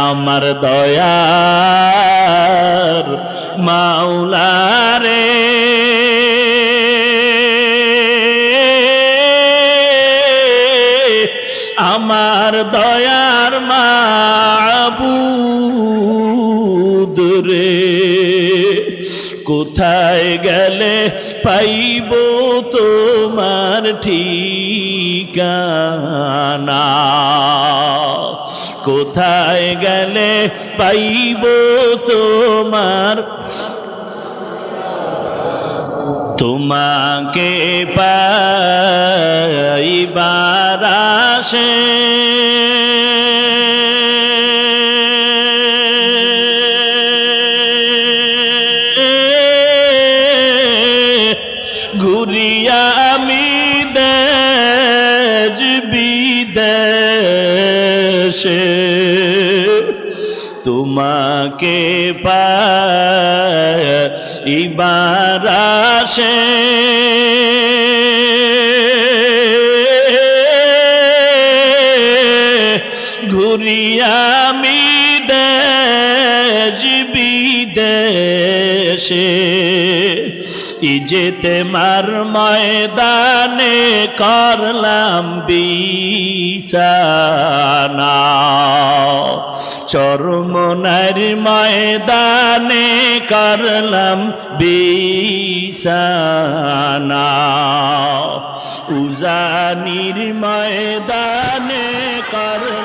আমার দয়ার মাওলারে। আমার দয়ার মাবুদ রে কোথায় গেলে পাইব তোমার ঠিকানা? কোথায় গেলে পাইব তোমার? তোমাকে পাইবার আসে। ঘুরিয়া আমি দেশ বিদেশে তোমাকে পাইবার আসে। ঘুরিয়া আমি দেশ ইজেতে মার ময়দানে করলাম বিছানা। চরমনার ময়দানে করলাম বিছানা। উজানির ময়দানে করলাম